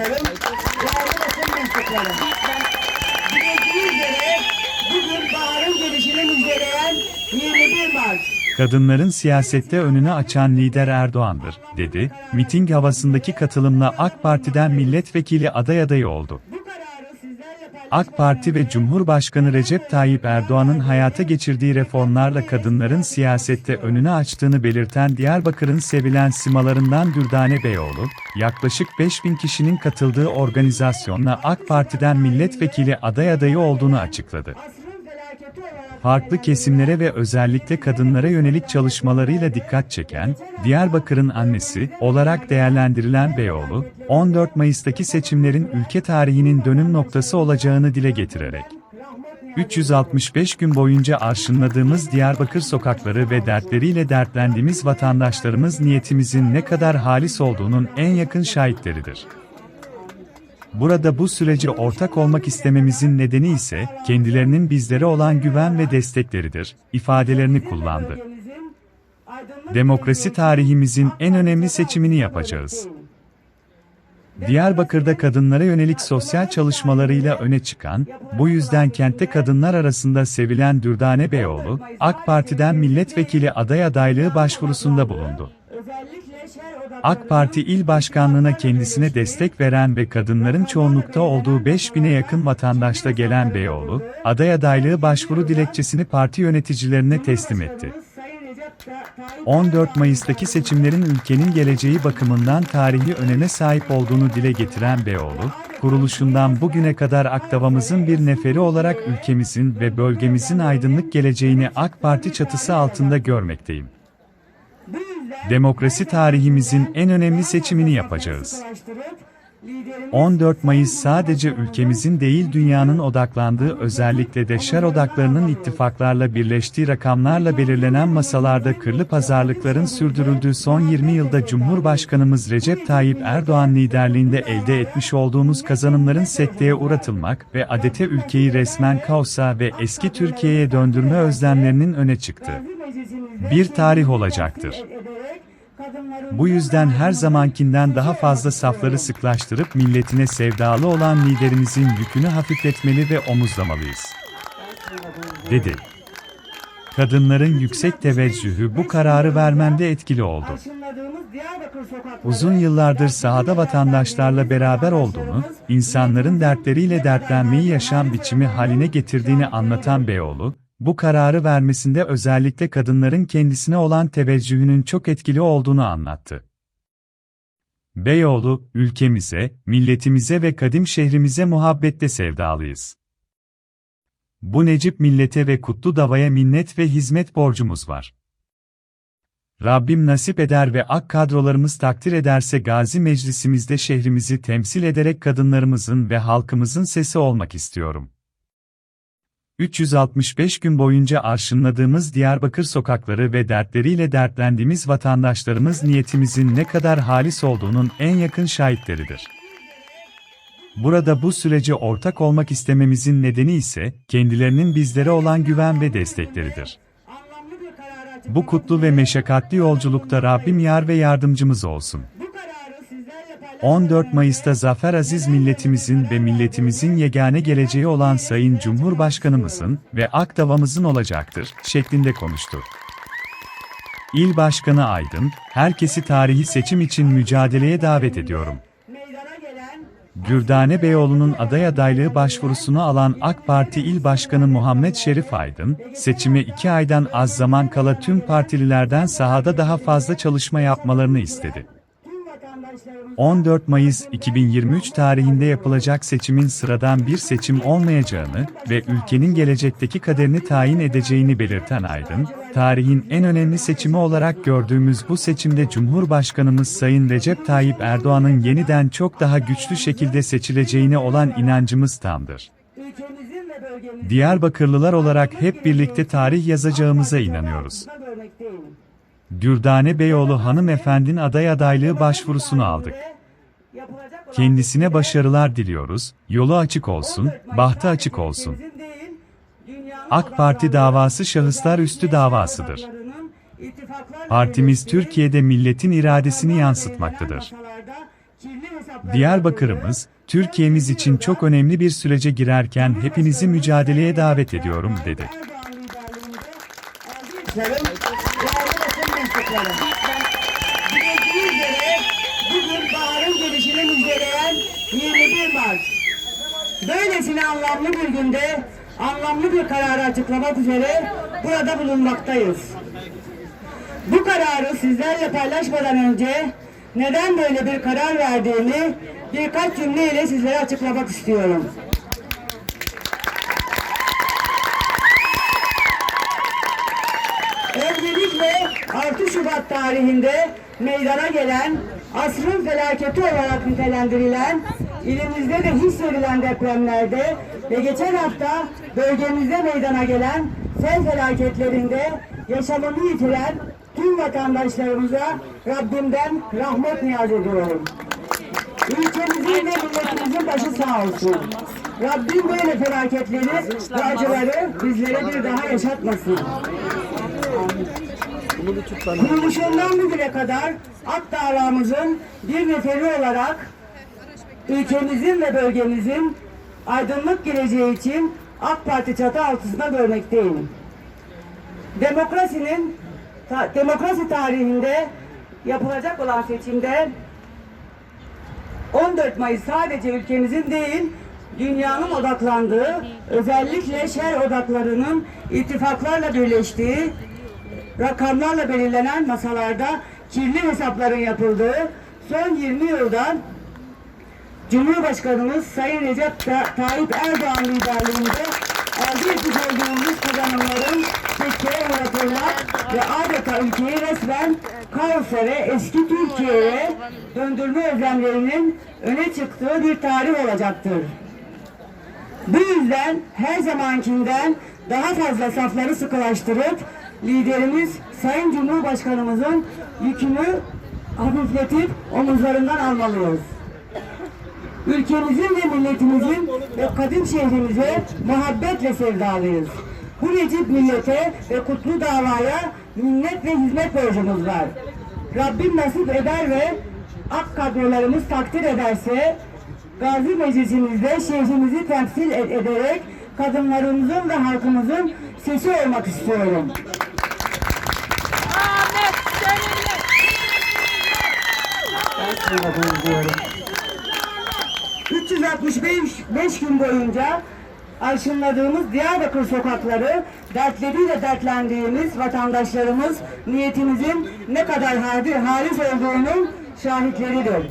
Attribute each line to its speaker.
Speaker 1: arkadaşlarım, değerli basın mensupları. Bilindiği üzere bugün baharın gelişini müjdeleyen 21 Mart.
Speaker 2: Kadınların siyasette önünü açan lider Erdoğan'dır, dedi. Miting havasındaki katılımla AK Parti'den milletvekili aday adayı oldu.
Speaker 1: Bu kararı sizlerle paylaşmak
Speaker 2: AK Parti ve Cumhurbaşkanı Recep Tayyip Erdoğan'ın hayata geçirdiği reformlarla kadınların siyasette önünü açtığını belirten Diyarbakır'ın sevilen simalarından Dürdane Beyoğlu, yaklaşık 5000 kişinin katıldığı organizasyonla AK Parti'den milletvekili aday adayı olduğunu açıkladı. Farklı kesimlere ve özellikle kadınlara yönelik çalışmalarıyla dikkat çeken, Diyarbakır'ın annesi olarak değerlendirilen Beyoğlu, 14 Mayıs'taki seçimlerin ülke tarihinin dönüm noktası olacağını dile getirerek, 365 gün boyunca arşınladığımız Diyarbakır sokakları ve dertleriyle dertlendiğimiz vatandaşlarımız niyetimizin ne kadar halis olduğunun en yakın şahitleridir. Burada bu sürece ortak olmak istememizin nedeni ise kendilerinin bizlere olan güven ve destekleridir ifadelerini kullandı. Demokrasi tarihimizin en önemli seçimini yapacağız. Diyarbakır'da kadınlara yönelik sosyal çalışmalarıyla öne çıkan, bu yüzden kentte kadınlar arasında sevilen Dürdane Beyoğlu, AK Parti'den milletvekili aday adaylığı başvurusunda bulundu. AK Parti il başkanlığına kendisine destek veren ve kadınların çoğunlukta olduğu 5000'e yakın vatandaşla gelen Beyoğlu, aday adaylığı başvuru dilekçesini parti yöneticilerine teslim etti.
Speaker 1: Sayın Recep Ta- Tayyip
Speaker 2: 14 Mayıs'taki seçimlerin ülkenin geleceği bakımından tarihi öneme sahip olduğunu dile getiren Beyoğlu, kuruluşundan bugüne kadar Akdavamızın bir neferi olarak ülkemizin ve bölgemizin aydınlık geleceğini AK Parti çatısı altında görmekteyim. Demokrasi tarihimizin en önemli seçimini yapacağız.
Speaker 1: araştırıp liderimiz
Speaker 2: 14 Mayıs sadece ülkemizin değil dünyanın odaklandığı özellikle de şer odaklarının ittifaklarla birleştiği rakamlarla belirlenen masalarda kırlı pazarlıkların sürdürüldüğü son 20 yılda Cumhurbaşkanımız Recep Tayyip Erdoğan liderliğinde elde etmiş olduğumuz kazanımların sekteye uğratılmak ve adete ülkeyi resmen kaosa ve eski Türkiye'ye döndürme özlemlerinin öne çıktı. Bir tarih olacaktır. Bu yüzden her zamankinden daha fazla safları sıklaştırıp milletine sevdalı olan liderimizin yükünü hafifletmeli ve omuzlamalıyız. Dedi. Kadınların yüksek teveccühü bu kararı vermemde etkili oldu. Uzun yıllardır sahada vatandaşlarla beraber olduğunu, insanların dertleriyle dertlenmeyi yaşam biçimi haline getirdiğini anlatan Beyoğlu, bu kararı vermesinde özellikle kadınların kendisine olan teveccühünün çok etkili olduğunu anlattı. Beyoğlu, ülkemize, milletimize ve kadim şehrimize muhabbette sevdalıyız. Bu Necip millete ve Kutlu Dava'ya minnet ve hizmet borcumuz var. Rabbim nasip eder ve ak kadrolarımız takdir ederse Gazi Meclisimizde şehrimizi temsil ederek kadınlarımızın ve halkımızın sesi olmak istiyorum. 365 gün boyunca arşınladığımız Diyarbakır sokakları ve dertleriyle dertlendiğimiz vatandaşlarımız niyetimizin ne kadar halis olduğunun en yakın şahitleridir. Burada bu sürece ortak olmak istememizin nedeni ise kendilerinin bizlere olan güven ve destekleridir. Bu kutlu ve meşakkatli yolculukta Rabbim yar ve yardımcımız olsun.
Speaker 1: Bu kararı sizlerle paylaşmak
Speaker 2: 14 Mayıs'ta Zafer Aziz milletimizin ve milletimizin yegane geleceği olan Sayın Cumhurbaşkanımızın ve Akdavamızın olacaktır, şeklinde konuştu. İl Başkanı Aydın, herkesi tarihi seçim için mücadeleye davet ediyorum. Dürdane Beyoğlu'nun aday adaylığı başvurusunu alan AK Parti İl Başkanı Muhammed Şerif Aydın, seçime iki aydan az zaman kala tüm partililerden sahada daha fazla çalışma yapmalarını istedi.
Speaker 1: Tüm vatandaşlarımız
Speaker 2: 14 Mayıs 2023 tarihinde yapılacak seçimin sıradan bir seçim olmayacağını ve ülkenin gelecekteki kaderini tayin edeceğini belirten Aydın, tarihin en önemli seçimi olarak gördüğümüz bu seçimde Cumhurbaşkanımız Sayın Recep Tayyip Erdoğan'ın yeniden çok daha güçlü şekilde seçileceğine olan inancımız tamdır. Diyarbakırlılar olarak hep birlikte tarih yazacağımıza inanıyoruz. Dürdane Beyoğlu hanımefendinin aday adaylığı başvurusunu aldık. Kendisine başarılar diliyoruz, yolu açık olsun, bahtı açık olsun. AK Parti davası şahıslar üstü davasıdır. Partimiz Türkiye'de milletin iradesini yansıtmaktadır. Diyarbakır'ımız, Türkiye'miz için çok önemli bir sürece girerken hepinizi mücadeleye davet ediyorum, dedi.
Speaker 1: Mensupları. Bildiğiniz üzere bugün baharın gelişini müjdeleyen 21 Mart. Böylesine anlamlı bir günde anlamlı bir kararı açıklamak üzere burada bulunmaktayız. Bu kararı sizlerle paylaşmadan önce neden böyle bir karar verdiğimi birkaç cümleyle sizlere açıklamak istiyorum. 6 Şubat tarihinde meydana gelen asrın felaketi olarak nitelendirilen ilimizde de hissedilen depremlerde ve geçen hafta bölgemizde meydana gelen sel felaketlerinde yaşamını yitiren tüm vatandaşlarımıza Rabbimden rahmet niyaz ediyorum. Ülkemizin ve milletimizin başı sağ olsun. Rabbim böyle felaketleri ve acıları bizlere bir daha yaşatmasın. Kuruluşundan bugüne kadar AK davamızın bir neferi olarak ülkemizin ve bölgemizin aydınlık geleceği için AK Parti çatı altında görmekteyim. Demokrasinin ta- demokrasi tarihinde yapılacak olan seçimde 14 Mayıs sadece ülkemizin değil, dünyanın odaklandığı, özellikle şer odaklarının ittifaklarla birleştiği, rakamlarla belirlenen masalarda kirli hesapların yapıldığı son 20 yıldan Cumhurbaşkanımız Sayın Recep Ta- Tayyip Erdoğan liderliğinde elde etmiş olduğumuz kazanımların sekteye uğratılma ve adeta ülkeyi resmen kaosa ve eski Türkiye'ye döndürme özlemlerinin öne çıktığı bir tarih olacaktır. Bu yüzden her zamankinden daha fazla safları sıkılaştırıp liderimiz Sayın Cumhurbaşkanımızın yükünü hafifletip omuzlarından almalıyız. Ülkemizin ve milletimizin ve kadın şehrimize muhabbetle sevdalıyız. Bu necip millete ve kutlu davaya minnet ve hizmet borcumuz var. Rabbim nasip eder ve ak kadrolarımız takdir ederse Gazi Meclisimizde şehrimizi temsil ed- ederek kadınlarımızın ve halkımızın sesi olmak istiyorum. Sınavını diyorum. 365 beş gün boyunca arşınladığımız Diyarbakır sokakları dertleriyle dertlendiğimiz vatandaşlarımız niyetimizin ne kadar hadi- halis olduğunun şahitleridir.